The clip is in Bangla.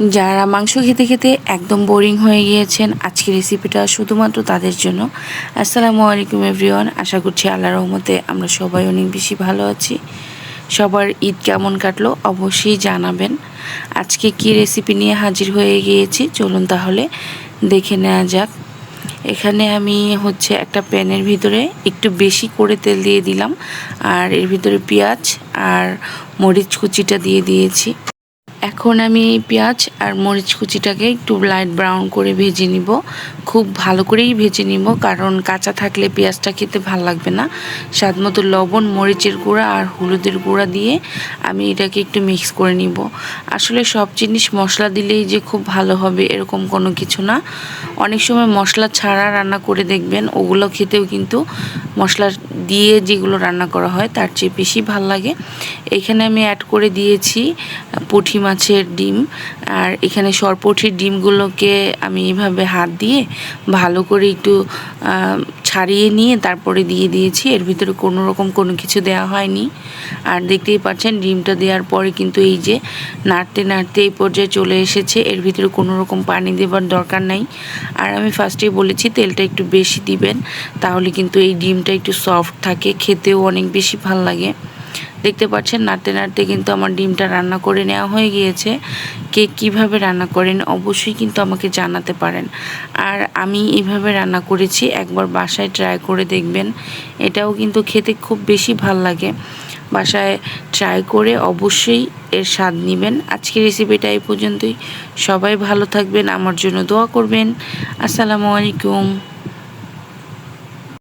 যারা মাংস খেতে খেতে একদম বোরিং হয়ে গিয়েছেন, আজকের রেসিপিটা শুধুমাত্র তাদের জন্য। আসসালামু আলাইকুম এভরিওয়ান আশা করছি আল্লাহ রহমতে আমরা সবাই অনেক বেশি ভালো আছি। সবার ঈদ কেমন কাটলো অবশ্যই জানাবেন। আজকে কি রেসিপি নিয়ে হাজির হয়ে গিয়েছি? চলুন তাহলে দেখে নেওয়া যাক। এখানে আমি হচ্ছে একটা প্যানের ভিতরে একটু বেশি করে তেল দিয়ে দিলাম, আর এর ভিতরে পেঁয়াজ আর মরিচ কুচিটা দিয়ে দিয়েছি। এখন আমি এই পেঁয়াজ আর মরিচ কুচিটাকে একটু লাইট ব্রাউন করে ভেজে নিব। খুব ভালো করেই ভেজে নিব, কারণ কাঁচা থাকলে পেঁয়াজটা খেতে ভালো লাগবে না। স্বাদ মতো লবণ, মরিচের গুঁড়া আর হলুদের গুঁড়া দিয়ে আমি এটাকে একটু মিক্স করে নিব। আসলে সব জিনিস মশলা দিলেই যে খুব ভালো হবে এরকম কোনো কিছু না। অনেক সময় মশলা ছাড়া রান্না করে দেখবেন, ওগুলো খেতেও কিন্তু মশলা দিয়ে যেগুলো রান্না করা হয় তার চেয়ে বেশি ভালো লাগে। এখানে আমি অ্যাড করে দিয়েছি পুঁটি মাছের ডিম। আর এখানে সরপুঁটির ডিমগুলোকে আমি এভাবে হাত দিয়ে ভালো করে একটু ছাড়িয়ে নিয়ে তারপরে দিয়ে দিয়েছি। এর ভিতরে কোনো রকম কোনো কিছু দেওয়া হয়নি। আর দেখতেই পাচ্ছেন, ডিমটা দেওয়ার পরে কিন্তু এই যে নাড়তে নাড়তে এই পর্যায়ে চলে এসেছে। এর ভিতরে কোনো রকম পানি দেবার দরকার নাই। আর আমি ফার্স্টেই বলেছি, তেলটা একটু বেশি দিবেন, তাহলে কিন্তু এই ডিমটা একটু সফট থাকে, খেতেও অনেক বেশি ভালো লাগে। দেখতে পাচ্ছেন, নাড়তে নাড়তে কিন্তু আমার ডিমটা রান্না করে নেওয়া হয়ে গিয়েছে। কে কীভাবে রান্না করেন অবশ্যই কিন্তু আমাকে জানাতে পারেন। আর আমি এইভাবে রান্না করেছি, একবার বাসায় ট্রাই করে দেখবেন। এটাও কিন্তু খেতে খুব বেশি ভালো লাগে। বাসায় ট্রাই করে অবশ্যই এর স্বাদ নেবেন। আজকের রেসিপিটা এই পর্যন্তই। সবাই ভালো থাকবেন, আমার জন্য দোয়া করবেন। আসসালামু আলাইকুম।